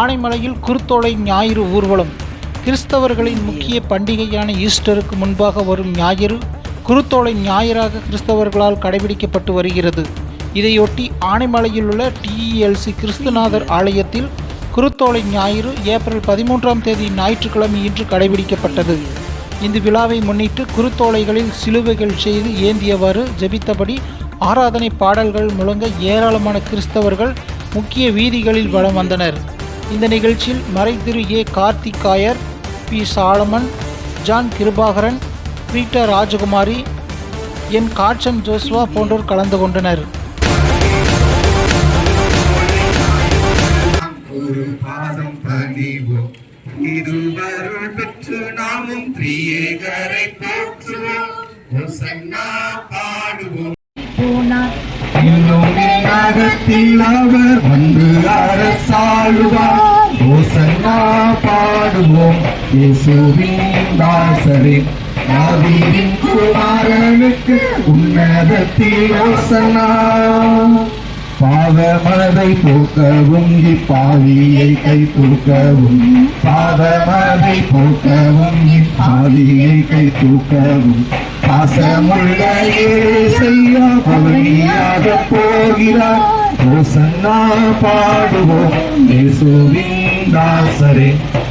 ஆனைமலையில் குருத்தோலை ஞாயிறு ஊர்வலம். கிறிஸ்தவர்களின் முக்கிய பண்டிகையான ஈஸ்டருக்கு முன்பாக வரும் ஞாயிறு குருத்தோலை ஞாயிறாக கிறிஸ்தவர்களால் கடைபிடிக்கப்பட்டு வருகிறது. இதையொட்டி ஆனைமலையில் உள்ள டிஇஎல்சி கிறிஸ்துநாதர் ஆலயத்தில் குருத்தோலை ஞாயிறு ஏப்ரல் பதிமூன்றாம் தேதி ஞாயிற்றுக்கிழமை இன்று கடைபிடிக்கப்பட்டது. இந்த விழாவை முன்னிட்டு குருத்தோலைகளில் சிலுவைகள் செய்து ஏந்தியவாறு ஜெபித்தபடி ஆராதனை பாடல்கள் முழங்க ஏராளமான கிறிஸ்தவர்கள் முக்கிய வீதிகளில் வலம் வந்தனர். இந்த நிகழ்ச்சியில் மறைதிரு ஏ கார்த்திகாயர் P Solomon John Kirubakaran Peter Rajakumari N Godson Joshua போன்றோர் கலந்து கொண்டனர். ஒரு பாதம் பணிவோம் இருவருள் பெற்று நாமும் திரியேகரை போற்றுவோம். பாடுவோம். நகத்தில் அவர் வந்து அரசாளுவார். ஓசன்னா பாடுவோம். இயேசுவின் தாசரே தாவீதின் குமாரனுக்கு உன்னதத்தில் ஹோசன்னா பாவமதை போக்கவும் இப்பாவியை கை தூக்கவும். பாவமதை போக்கவும் இப்பாவியை கை தூக்கவும். பாசமுள்ள செய்ய பவனியாக போகிறார் ஓசன்னா பாடுவோம். இயேசுவின் தாசரே.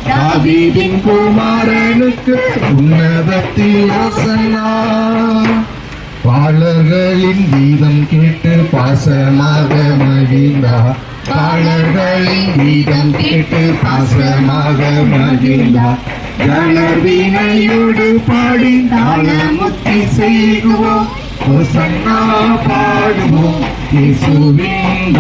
தாவீதின் குமாரனுக்கு உன்னதத்தில் ஓசன்னா பாலர்களின் கீதம் கேட்டு பாசமாக மகிழ்ந்தா. பாலர்களின் கீதம் கேட்டு பாசமாக மகிழ்ந்தா. ஜனவினையோடு பாடி தாளமுத்தி செய்குவோம் ஹோசன்னா பாடுவோம் இயேசுவின்